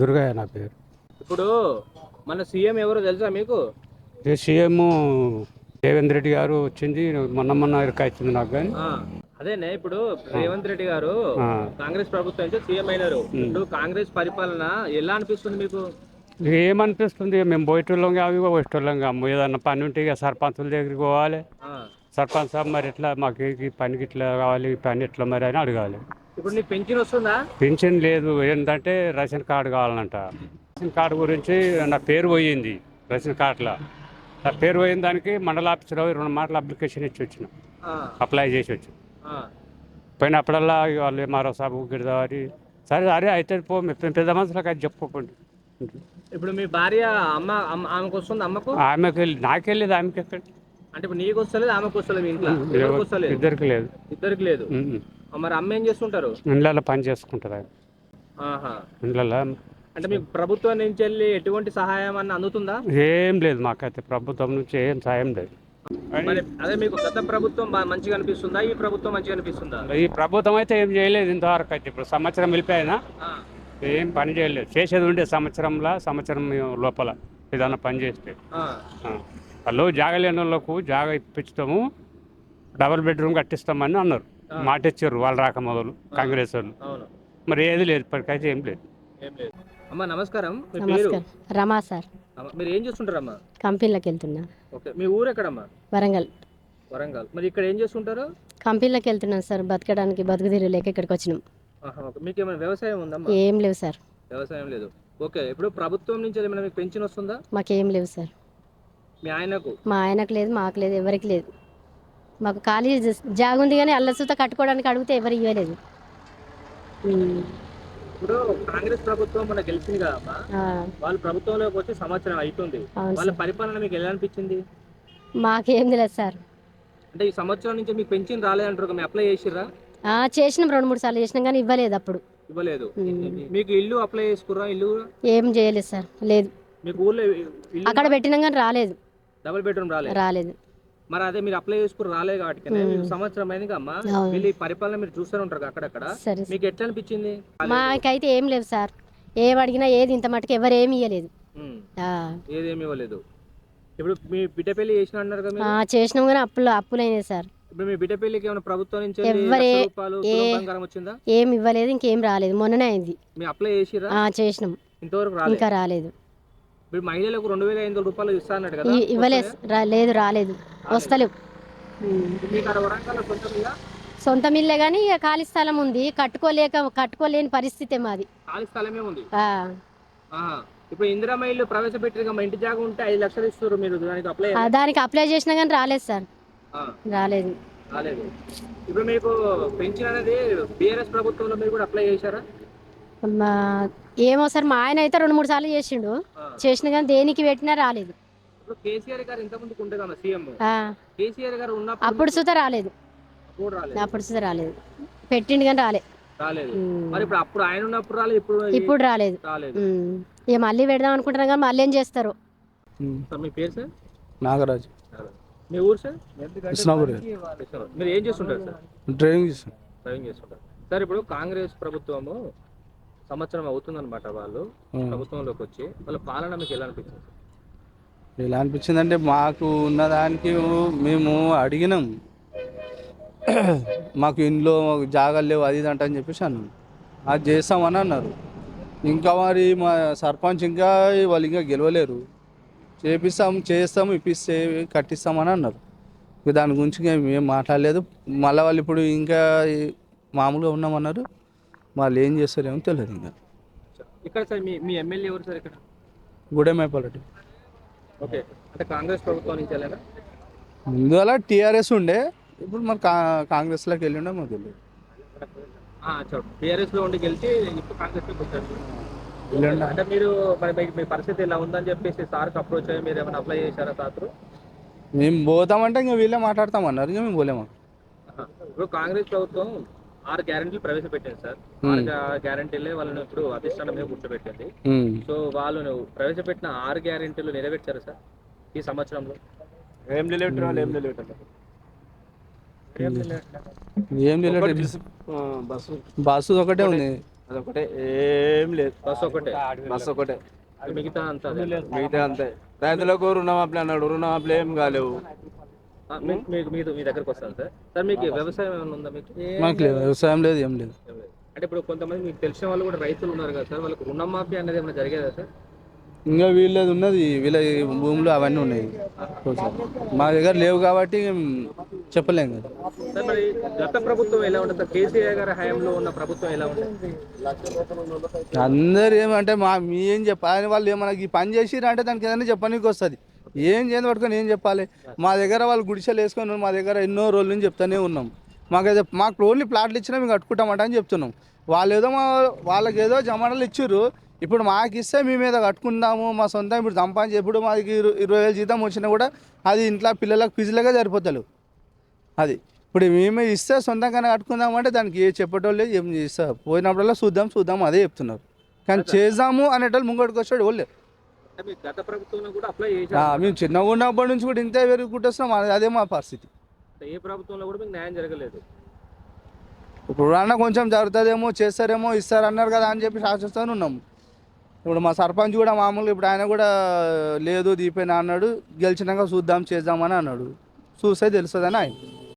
దుర్గయ్య నా పేరు. ఇప్పుడు మన సీఎం ఎవరో తెలుసా మీకు? సీఎం రేవంత్ రెడ్డి గారు వచ్చింది మొన్న మొన్న ఇరకాయించింది నాకు కానీ అదేనే ఇప్పుడు రేవంత్ రెడ్డి గారు. కాంగ్రెస్ ప్రభుత్వం నుంచి సీఎం అయినారు. ఇప్పుడు కాంగ్రెస్ పరిపాలన ఎలా అనిపిస్తుంది మీకు? ఏమనిపిస్తుంది? మేము పోయేటోళ్ళం కాదు వచ్చేటోళ్ళం కాము ఏదన్నా పని ఉంటే ఇక సర్పంచుల దగ్గరికి పోవాలి. సర్పంచ్ సాబ్ మరి ఎట్లా మాకు ఈ పనికి ఇట్లా కావాలి ఈ పని ఎట్లా మరి అని అడగాలి. ఇప్పుడు నీకు పెన్షన్ వస్తుందా? పెన్షన్ లేదు. ఏంటంటే రేషన్ కార్డు కావాలంట. రేషన్ కార్డు గురించి నా పేరు పోయింది రేషన్ కార్డులో. నా పేరు పోయిన దానికి మండల ఆఫీసులో రెండు మాటలు అప్లికేషన్ ఇచ్చి వచ్చిన. అప్లై చేసి వచ్చి ఆ, పోయినప్పుడల్లా వాళ్ళు మరో సాబు గిడదారి సరే అరే అయితే పో పెద్ద మనుషులకు అది చెప్పుకోకండి ఇప్పుడు మీ భార్య అమ్మ ఆమెకు వస్తుంది అమ్మకు? ఆమెకి వెళ్ళి నాకెళ్ళేది ఆమెకి ఎక్కడ? అంటే ఇప్పుడు నీకు వస్తలేదు ఆమెకు వస్తలేదు ఇంట్లో? ఇద్దరికి లేదు. ఇద్దరికి లేదు. మరి అమ్మ ఏం చేస్తుంటారు? ఇండ్లలో పని చేసుకుంటుంది. ఆమె ఆహా. ఇండ్లలో అంటే మీకు ప్రభుత్వం నుంచి వెళ్ళి ఎటువంటి సహాయం అన్న అందుతుందా? ఏం లేదు మాకైతే ప్రభుత్వం నుంచి ఏం సాయం లేదు. మరి అదే మీకు గత ప్రభుత్వం బా- మంచిగా అనిపిస్తుందా? ఈ ప్రభుత్వం మంచిగా అనిపిస్తుందా? ఈ ప్రభుత్వం అయితే ఏం చేయలేదు ఇంతవరకు అయితే ఇప్పుడు సంవత్సరం వెళ్ళిపోయినా ఆ, ఏం పని చేయలేదు. చేసేది ఉండే సంవత్సరంలో సంవత్సరం లోపల ఏదన్నా పని చేస్తే. ఆ, ఆ. వాళ్ళు జాగ లేని వాళ్ళకు జాగ ఇప్పించుతాము డబుల్ బెడ్రూమ్ కట్టిస్తామని అన్నారు. మాట ఇచ్చారు వాళ్ళు రాక మొదలు కాంగ్రెస్ వాళ్ళు అవును. మరి ఏది లేదు ఇప్పటికైతే ఏం లేదు. ఏం లేదు. అమ్మ నమస్కారం. మీ పేరు? నమస్కారం. రమా సార్. అమ్మ, మీరు ఏం చేస్తుంటారమ్మా? కంపెనీలోకి వెళ్తున్నా ఓకే మీ ఊరు ఎక్కడమ్మా వరంగల్. వరంగల్. మరి ఇక్కడ ఏం చేస్తుంటారు? కంపెనీలోకి వెళ్తున్నాం సార్ బతకడానికి బతుకుదీరు లేక ఇక్కడికి వచ్చినాం. ఆహా, ఓకే. మీకు ఏమైనా వ్యవసాయం ఉందమ్మా? ఏం లేవు సార్. వ్యవసాయం లేదు. ఓకే ఇప్పుడు ప్రభుత్వం నుంచి ఏమైనా మీకు పెన్షన్ వస్తుందా? మాకేం లేవు సార్. మీ ఆయనకు? మా ఆయనకు లేదు మాకు లేదు ఎవరికి లేదు. మాకు ఖాళీ జ- జాగ ఉంది కానీ అల్లసూత కట్టుకోవడానికి అడిగితే ఎవరు ఇవ్వలేదు. ఇప్పుడు కాంగ్రెస్ ప్రభుత్వం మన గెలిచింది ఆ, వాళ్ళు ప్రభుత్వంలోకి వచ్చి సంవత్సరం అవుతుంది వాళ్ళ పరిపాలన మీకు ఎలా అనిపించింది మాకేం తెలియదు సార్. అంటే ఈ సంవత్సరం నుంచి మీకు పెన్షన్ రాలేదంటారు కదా, మీరు అప్లై చేసిర్రా? ఆ, చేసినాం రెండు మూడు సార్లు చేసినాం కానీ ఇవ్వలేదు అప్పుడు. ఇవ్వలేదు. మీకు ఇల్లు అప్లై చేసుకుర్రా? ఇల్లు? ఏం చేయలేదు సార్ లేదు. మీకు ఊర్లో అక్కడ పెట్టినాం కానీ రాలేదు. డబుల్ బెడ్రూమ్ రాలేదు. రాలేదు. మరి అదే మీరు అప్లై చేసుకుని రాలేదు కాబట్టి మీకు సంవత్సరం అయింది అమ్మా. వీళ్ళు పరిపాలన మీరు చూస్తూనే ఉంటారు అక్కడక్కడ. మీకు ఎట్లా అనిపించింది? మాకైతే ఏం లేవు సార్. ఏం అడిగినా ఏది ఇంత మటుకు ఎవరు ఏమి ఇవ్వలేదు ఏదేమి ఇవ్వలేదు. ఇప్పుడు మీ బిడ్డ పెళ్ళి చేసిన అన్నారు కదా చేసినాం కానీ అప్పులు అప్పులైనాయి సార్. ఇప్పుడు మీ బిడ్డ పెళ్ళికి ఏమైనా ప్రభుత్వం నుంచి బంగారం వచ్చిందా? ఏం ఇవ్వలేదు ఇంకేం రాలేదు. మొన్ననే అయింది. మీ అప్లై చేసిరా ఆ, చేసినాం. ఇంతవరకు రాలేదు. ఇంకా రాలేదు. ఇప్పుడు మహిళలకు రెండు వేల ఐదు వందల రూపాయలు ఇస్తా అన్నాడు కదా? ఇ- ఇవ్వలేదు. లేదు రాలేదు. వస్తలేవు. సొంత మిల్లే కానీ ఇక ఖాళీ స్థలం ఉంది. కట్టుకోలేక కట్టుకోలేని పరిస్థితి మాది. ఖాళీ స్థలమే ఉంది. ఇప్పుడు ఇందిరా మహిళలు ప్రవేశపెట్టిన మా ఇంటి జాగా ఉంటే ఐదు లక్షలు ఇస్తారు మీరు దానికి అప్లై దానికి అప్లై చేసినా కానీ రాలేదు సార్. ఆ, రాలేదు. రాలేదు. ఇప్పుడు మీకు పెన్షన్ అనేది బీఆర్ఎస్ ప్రభుత్వంలో మీరు కూడా అప్లై చేశారా? ఏమో సార్ మా ఆయన అయితే రెండు మూడు సార్లు చేసిండు. చేసిన కానీ దేనికి పెట్టినా రాలేదు. కేసీఆర్ గారు ఇంత ముందుకు ఉంటే కదా సీఎం. ఆ, కేసీఆర్ గారు ఉన్నప్పుడు అప్పుడు సుత రాలేదు. అప్పుడు సుత రాలేదు. పెట్టిండు కానీ రాలే. రాలేదు. మరి ఇప్పుడు అప్పుడు ఆయన ఉన్నప్పుడు రాలేదు ఇప్పుడు ఇప్పుడు రాలేదు. రాలేదు. ఇక మళ్ళీ పెడదాం అనుకుంటున్నాం కానీ మళ్ళీ ఏం చేస్తారు? సార్ మీ పేరు సార్? నాగరాజు. మీ ఊరు సార్? మీరు ఏం చేస్తుంటారు సార్? డ్రైవింగ్ చేస్తాను డ్రైవింగ్ చేస్తుంటారు. సార్ ఇప్పుడు కాంగ్రెస్ ప్రభుత్వము సంవత్సరం అవుతుందన్నమాట వాళ్ళు ప్రభుత్వంలోకి వచ్చి. వాళ్ళ పాలన మీకు ఎలా అనిపించింది ఎలా అనిపించిందంటే మాకు ఉన్నదానికి మేము అడిగినాం. మాకు ఇంట్లో జాగాలు లేవు అది ఇది అంట అని చెప్పేసి అన్నాం. అది చేస్తామని అన్నారు. ఇంకా మరి మా సర్పంచ్ ఇంకా వాళ్ళు ఇంకా గెలవలేరు. చేపిస్తాం చేస్తాం ఇప్పిస్తే కట్టిస్తామని అన్నారు. ఇక దాని గురించి ఇంకా మేము మాట్లాడలేదు. మళ్ళీ వాళ్ళు ఇప్పుడు ఇంకా మామూలుగా ఉన్నామన్నారు. వాళ్ళు ఏం చేస్తారేమో తెలియదు ఇంకా. ఇక్కడ సార్ మీ మీ ఎమ్మెల్యే ఎవరు సార్ ఇక్కడ? గుడెమైపల్లెటు ఓకే. అంటే కాంగ్రెస్ ప్రభుత్వం నుంచి వెళ్ళారా? ముందుగా టీఆర్ఎస్ ఉండే. ఇప్పుడు మరి కా కాంగ్రెస్లోకి వెళ్ళి ఉండే మాకు తెలియదు. టీఆర్ఎస్లో ఉండి గెలిచి ఇప్పుడు కాంగ్రెస్లోకి వచ్చారు. అంటే మీరు మరి మీ- మీ పరిస్థితి ఇలా ఉందని చెప్పేసి సార్కి అప్రోచ్ అయ్యి మీరు ఏమైనా అప్లై చేశారా సార్ మేము పోతామంటే ఇంకా వీళ్ళే మాట్లాడతామన్నారు ఇంకా మేము పోలేము. ఇప్పుడు కాంగ్రెస్ ప్రభుత్వం ఆరు గ్యారెంటీలు ప్రవేశపెట్టింది సార్. ఆరు గ్యారెంటీలే వాళ్ళని ఇప్పుడు అధిష్టానం మీద కూర్చోబెట్టింది. సో వాళ్ళు ప్రవేశపెట్టిన ఆరు గ్యారెంటీలు నెరవేర్చారు సార్ ఈ సంవత్సరంలో. ఏం నిలబెట్టిన వాళ్ళు ఏం నిలబెట్టారు ఏం తెలియదు బస్సు. బస్సు ఒకటే ఉంది. అదొకటే ఏం లేదు. బస్ ఒకటే. బస్ ఒకటే. మిగతా అంతా. మిగతా అంతే. రైతులకు రుణమాఫీ అన్నాడు. రుణమాఫీలు ఏం కాలేవు. మీకు మీ మీ దగ్గరకు వస్తాను సార్. సార్ మీకు వ్యవసాయం ఏమైనా ఉందా మీకు? మాకు లేదు వ్యవసాయం లేదు ఏం లేదు. అంటే ఇప్పుడు కొంతమంది మీకు తెలిసిన వాళ్ళు కూడా రైతులు ఉన్నారు కదా సార్ వాళ్ళకి రుణమాఫీ అనేది ఏమైనా జరిగేదా సార్? ఇంకా వీళ్ళది ఉన్నది వీళ్ళ భూములు అవన్నీ ఉన్నాయి. మా దగ్గర లేవు కాబట్టి చెప్పలేం కదా. సార్ మరి గత ప్రభుత్వం ఎలా ఉంటుంది? కేసీఆర్ గారి హయాంలో ఉన్న ప్రభుత్వం ఎలా ఉంటుంది? అందరు ఏమంటే మా మీ ఏం చెప్పాలి వాళ్ళు ఏమన్నా ఈ పని చేసిర్రు అంటే దానికి ఏదైనా చెప్పనీకి వస్తుంది. ఏం చేయని పట్టుకొని ఏం చెప్పాలి? మా దగ్గర వాళ్ళు గుడిసెలు వేసుకొని. మా దగ్గర ఎన్నో రోజుల నుంచి చెప్తానే ఉన్నాం. మాకైతే మాకు ఓన్లీ ప్లాట్లు ఇచ్చినా మేము కట్టుకుంటామంట అని చెప్తున్నాం. వాళ్ళు ఏదో మా వాళ్ళకి ఏదో జమానాలు ఇచ్చిర్రు. ఇప్పుడు మాకు ఇస్తే మేము ఏదో కట్టుకుందాము మా సొంతం ఇప్పుడు సంపాదించి ఎప్పుడు మాకు ఇరు- ఇరవై వేలు జీతం వచ్చినా కూడా అది ఇంట్లో పిల్లలకు ఫిజులుగా సరిపోతలేవు అది ఇప్పుడు మేమే ఇస్తే సొంతంగానే కట్టుకుందామంటే దానికి ఏ చెప్పేటోళ్ళు ఏం చేస్తా పోయినప్పుడల్లా చూద్దాం చూద్దాం అదే చెప్తున్నారు. కానీ చేద్దాము అనేటోళ్ళు ముంగడికి వచ్చాడు వాళ్ళు మేము చిన్నగా ఉన్నప్పటి నుంచి కూడా ఇంతే పెరుగుకుంటున్నాం అది- అదే మా పరిస్థితి. ఏ ప్రభుత్వంలో కూడా మీకు న్యాయం జరగలేదు. ఇప్పుడు అన్న కొంచెం జరుగుతుందేమో చేస్తారేమో ఇస్తారు అన్నారు కదా అని చెప్పి ఆశిస్తూనే ఉన్నాము. ఇప్పుడు మా సర్పంచ్ కూడా మామూలుగా ఇప్పుడు ఆయన కూడా లేదు దీపేనా అన్నాడు. గెలిచినాక చూద్దాం చేద్దామని అన్నాడు. చూస్తే తెలుస్తుందని ఆయన.